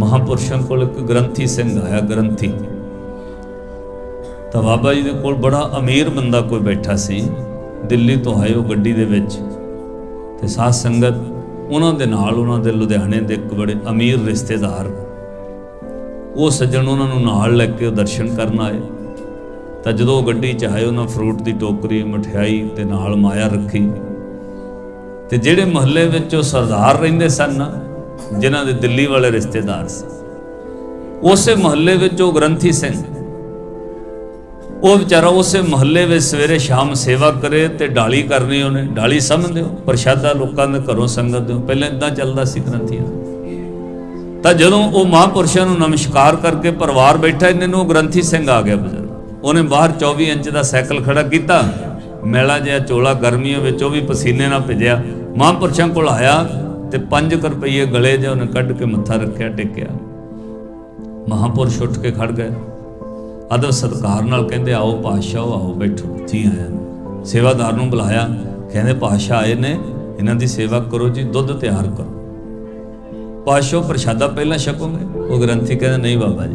ਮਹਾਪੁਰਸ਼ਾਂ ਕੋਲ ਇੱਕ ਗ੍ਰੰਥੀ ਸਿੰਘ ਆਇਆ, ਗ੍ਰੰਥੀ। ਤਾਂ ਬਾਬਾ ਜੀ ਦੇ ਕੋਲ ਬੜਾ ਅਮੀਰ ਬੰਦਾ ਕੋਈ ਬੈਠਾ ਸੀ, ਦਿੱਲੀ ਤੋਂ ਆਏ ਉਹ ਗੱਡੀ ਦੇ ਵਿੱਚ। ਤੇ ਸਾਧ ਸੰਗਤ ਉਹਨਾਂ ਦੇ ਨਾਲ, ਉਹਨਾਂ ਦੇ ਲੁਧਿਆਣੇ ਦੇ ਇੱਕ ਬੜੇ ਅਮੀਰ ਰਿਸ਼ਤੇਦਾਰ ਉਹ ਸੱਜਣ ਉਹਨਾਂ ਨੂੰ ਨਾਲ ਲੈ ਕੇ ਉਹ ਦਰਸ਼ਨ ਕਰਨ ਆਏ। ਤਾਂ ਜਦੋਂ ਉਹ ਗੱਡੀ 'ਚ ਆਏ, ਉਹਨਾਂ ਫਰੂਟ ਦੀ ਟੋਕਰੀ, ਮਠਿਆਈ ਤੇ ਨਾਲ ਮਾਇਆ ਰੱਖੀ। ਤੇ ਜਿਹੜੇ ਮਹੱਲੇ ਵਿੱਚ ਉਹ ਸਰਦਾਰ ਰਹਿੰਦੇ ਸਨ ਨਾ ਜਿਨ੍ਹਾਂ ਦੇ ਦਿੱਲੀ ਵਾਲੇ ਰਿਸ਼ਤੇਦਾਰ ਸੀ। ਉਸੇ ਮਹੱਲੇ ਵਿੱਚ ਉਹ ਗ੍ਰੰਥੀ ਸਿੰਘ, ਉਹ ਵਿਚਾਰਾ ਉਸੇ ਮਹੱਲੇ ਵਿੱਚ ਸਵੇਰੇ ਸ਼ਾਮ ਸੇਵਾ ਕਰੇ ਤੇ ਢਾਲੀ ਕਰਨੀ ਉਹਨੇ ਢਾਲੀ ਸਮਝਦੇ ਹੋ, ਪ੍ਰਸ਼ਾਦਾ ਲੋਕਾਂ ਦੇ ਘਰੋਂ ਸੰਗਤ ਦਿਓ ਪਹਿਲਾਂ ਇਦਾਂ ਚੱਲਦਾ ਸੀ ਗ੍ਰੰਥੀਆਂ ਤਾਂ ਜਦੋਂ ਉਹ ਮਹਾਂਪੁਰਸ਼ਾਂ ਨੂੰ ਨਮਸਕਾਰ ਕਰਕੇ ਪਰਿਵਾਰ ਬੈਠਾ, ਇੰਨੇ ਨੂੰ ਗ੍ਰੰਥੀ ਸਿੰਘ ਆ ਗਿਆ ਬਜ਼ੁਰਗ। ਉਹਨੇ ਬਾਹਰ 24 ਇੰਚ ਦਾ ਸਾਈਕਲ ਖੜਾ ਕੀਤਾ, ਮੈਲਾ ਜਿਹਾ ਚੋਲਾ ਗਰਮੀਆਂ ਵਿੱਚ ਉਹ ਵੀ ਪਸੀਨੇ ਨਾਲ ਭਿਜਿਆ। ਮਹਾਂਪੁਰਸ਼ਾਂ ਕੋਲ ਆਇਆ ਤੇ 5 ਰੁਪਏ ਗਲੇ 'ਚ ਉਹਨੇ ਕੱਢ ਕੇ ਮੱਥਾ ਰੱਖਿਆ, ਟੇਕਿਆ। ਮਹਾਂਪੁਰਸ਼ ਉੱਠ ਕੇ ਖੜ ਗਏ। ਅਦਬ ਸਤਕਾਰ ਨਾਲ ਕਹਿੰਦੇ, ਆਓ ਪਾਤਸ਼ਾਹ, ਆਓ ਬੈਠੋ ਜੀ ਆਇਆਂ ਨੂੰ। ਸੇਵਾਦਾਰ ਨੂੰ ਬੁਲਾਇਆ। ਕਹਿੰਦੇ, ਪਾਤਸ਼ਾਹ ਆਏ ਨੇ, ਇਹਨਾਂ ਦੀ ਸੇਵਾ ਕਰੋ ਜੀ, ਦੁੱਧ ਤਿਆਰ ਕਰੋ। ਪਾਤਸ਼ਾਹ ਪ੍ਰਸ਼ਾਦਾ ਪਹਿਲਾਂ ਛਕੋਗੇ? ਉਹ ਗ੍ਰੰਥੀ ਕਹਿੰਦੇ, ਨਹੀਂ ਬਾਬਾ ਜੀ।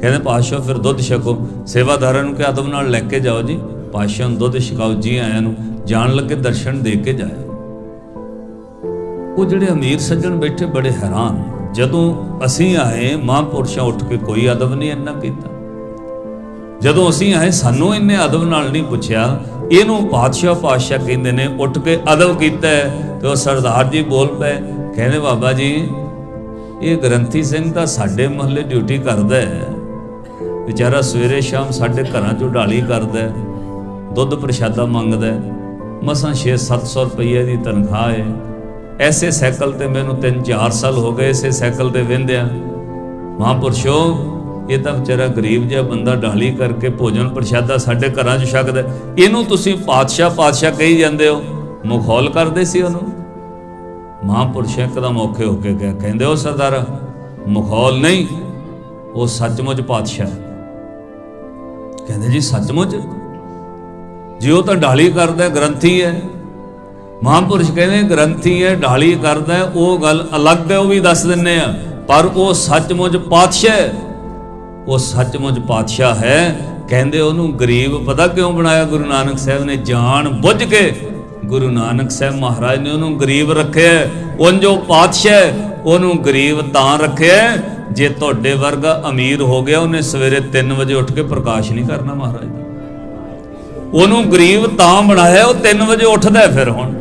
ਕਹਿੰਦੇ, ਪਾਤਸ਼ਾਹ, ਫਿਰ ਦੁੱਧ ਛਕੋ। ਸੇਵਾਦਾਰਾਂ ਨੂੰ ਕਿ ਅਦਬ ਨਾਲ ਲੈ ਕੇ ਜਾਓ ਜੀ। ਪਾਤਸ਼ਾਹ ਨੂੰ ਦੁੱਧ ਛਕਾਓ, ਜੀ ਆਇਆਂ ਨੂੰ। ਜਾਣ ਲੱਗੇ, ਦਰਸ਼ਨ ਦੇ ਕੇ ਜਾਏ ਉਹ ਜਿਹੜੇ ਅਮੀਰ ਸੱਜਣ ਬੈਠੇ ਬੜੇ ਹੈਰਾਨ। ਜਦੋਂ ਅਸੀਂ ਆਏ, ਮਹਾਂਪੁਰਸ਼ਾਂ ਉੱਠ ਕੇ ਕੋਈ ਅਦਬ ਨਹੀਂ ਇੰਨਾ ਕੀਤਾ। ਜਦੋਂ ਅਸੀਂ ਆਏ, ਸਾਨੂੰ ਇੰਨੇ ਅਦਬ ਨਾਲ ਨਹੀਂ ਪੁੱਛਿਆ। ਇਹਨੂੰ ਪਾਤਸ਼ਾਹ ਪਾਤਸ਼ਾਹ ਕਹਿੰਦੇ ਨੇ, ਉੱਠ ਕੇ ਅਦਬ ਕੀਤਾ ਤੇ ਉਹ ਸਰਦਾਰ ਜੀ ਬੋਲ ਪਏ, ਕਹਿੰਦੇ, ਬਾਬਾ ਜੀ, ਇਹ ਗ੍ਰੰਥੀ ਸਿੰਘ ਤਾਂ ਸਾਡੇ ਮਹੱਲੇ ਡਿਊਟੀ ਕਰਦਾ ਹੈ। ਵਿਚਾਰਾ ਸਵੇਰੇ ਸ਼ਾਮ ਸਾਡੇ ਘਰਾਂ ਚੋਂ ਢਾਲੀ ਕਰਦਾ ਹੈ, ਦੁੱਧ ਪ੍ਰਸ਼ਾਦਾ ਮੰਗਦਾ ਹੈ। ਮਸਾਂ 6-700 ਰੁਪਏ ਦੀ ਤਨਖਾਹ ਹੈ। ਐਸੇ ਸਾਈਕਲ ਤੇ ਮੈਨੂੰ 3-4 ਸਾਲ ਹੋ ਗਏ ਇਸੇ ਸਾਈਕਲ ਤੇ ਵਹਿੰਦਿਆਂ ਮਹਾਂਪੁਰਸ਼ੋ ਇਹ ਤਾਂ ਵਿਚਾਰਾ ਗਰੀਬ ਜਿਹਾ ਬੰਦਾ ਢਾਲੀ ਕਰਕੇ ਭੋਜਨ ਪ੍ਰਸ਼ਾਦਾ ਸਾਡੇ ਘਰਾਂ 'ਚ ਛਕਦਾ। ਇਹਨੂੰ ਤੁਸੀਂ ਪਾਤਸ਼ਾਹ ਪਾਤਸ਼ਾਹ ਕਹੀ ਜਾਂਦੇ ਹੋ। ਮਖੌਲ ਕਰਦੇ ਸੀ ਉਹਨੂੰ। ਮਹਾਂਪੁਰਸ਼ ਇੱਕਦਮ ਔਖੇ ਹੋ ਕੇ ਗਿਆ। ਕਹਿੰਦੇ ਉਹ ਸਰਦਾਰ, ਮੁਖੌਲ ਨਹੀਂ, ਉਹ ਸੱਚਮੁੱਚ ਪਾਤਸ਼ਾਹ। ਕਹਿੰਦੇ ਜੀ, ਸੱਚਮੁੱਚ? ਜੇ ਉਹ ਤਾਂ ਢਾਲੀ ਕਰਦਾ, ਗ੍ਰੰਥੀ ਹੈ। ਮਹਾਂਪੁਰਸ਼ ਕਹਿੰਦੇ ਗ੍ਰੰਥੀ ਹੈ, ਢਾਲੀ ਕਰਦਾ ਉਹ ਗੱਲ ਅਲੱਗ ਹੈ, ਉਹ ਵੀ ਦੱਸ ਦਿੰਨੇ ਆ। ਪਰ ਉਹ ਸੱਚਮੁੱਚ ਪਾਤਸ਼ਾਹ ਹੈ। ਉਹ ਸੱਚਮੁੱਚ ਪਾਤਸ਼ਾਹ ਹੈ। ਕਹਿੰਦੇ ਉਹਨੂੰ ਗਰੀਬ ਪਤਾ ਕਿਉਂ ਬਣਾਇਆ? ਗੁਰੂ ਨਾਨਕ ਸਾਹਿਬ ਨੇ ਜਾਣ ਬੁੱਝ ਕੇ ਗੁਰੂ ਨਾਨਕ ਸਾਹਿਬ ਮਹਾਰਾਜ ਨੇ ਉਹਨੂੰ ਗਰੀਬ ਰੱਖਿਆ ਉਨ ਜੋ ਪਾਤਸ਼ਾਹ ਉਹਨੂੰ ਗਰੀਬ ਤਾਂ ਰੱਖਿਆ ਜੇ ਤੁਹਾਡੇ ਵਰਗਾ ਅਮੀਰ ਹੋ ਗਿਆ, ਉਹਨੇ ਸਵੇਰੇ 3 ਵਜੇ ਉੱਠ ਕੇ ਪ੍ਰਕਾਸ਼ ਨਹੀਂ ਕਰਨਾ ਮਹਾਰਾਜ ਉਹਨੂੰ ਗਰੀਬ ਤਾਂ ਬਣਾਇਆ, ਉਹ 3 ਵਜੇ ਉੱਠਦਾ ਫਿਰ ਹੁਣ।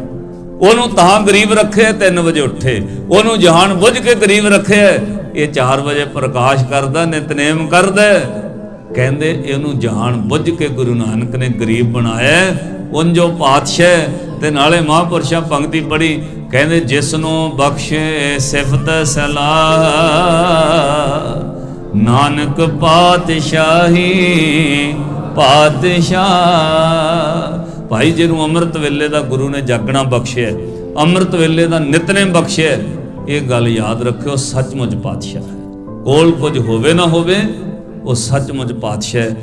ਉਹਨੂੰ ਤਾਂ ਗਰੀਬ ਰੱਖਿਆ 3 ਵਜੇ ਉੱਠੇ। ਉਹਨੂੰ ਜਹਾਨ ਬੁੱਝ ਕੇ ਗਰੀਬ ਰੱਖਿਆ ਇਹ 4 ਵਜੇ ਪ੍ਰਕਾਸ਼ ਕਰਦਾ, ਨਿਤਨੇਮ ਕਰਦਾ ਕਹਿੰਦੇ ਇਹਨੂੰ ਜਹਾਨ ਬੁੱਝ ਕੇ ਗੁਰੂ ਨਾਨਕ ਨੇ ਗਰੀਬ ਬਣਾਇਆ ਉਨ ਪਾਤਸ਼ਾਹ ਤੇ ਨਾਲੇ ਮਹਾਂਪੁਰਸ਼ਾਂ ਪੰਕਤੀ ਪੜੀ ਕਹਿੰਦੇ ਜਿਸ ਨੂੰ ਬਖਸ਼ੇ ਸਿਫਤ ਸਲਾਹ। ਨਾਨਕ ਪਾਤਸ਼ਾਹੀ ਪਾਤਸ਼ਾਹ। ਭਾਈ ਜਿਹਨੂੰ ਅੰਮ੍ਰਿਤ ਵੇਲੇ ਦਾ ਗੁਰੂ ਨੇ ਜਾਗਣਾ ਬਖਸ਼ਿਆ ਅੰਮ੍ਰਿਤ ਵੇਲੇ ਦਾ ਨਿਤਨੇਮ ਬਖਸ਼ਿਆ ਇਹ ਗੱਲ ਯਾਦ ਰੱਖਿਓ, ਸੱਚਮੁੱਚ ਪਾਤਸ਼ਾਹ ਹੈ। ਕੋਲ ਕੁਝ ਹੋਵੇ ਨਾ ਹੋਵੇ, ਉਹ ਸੱਚਮੁੱਚ ਪਾਤਸ਼ਾਹ ਹੈ।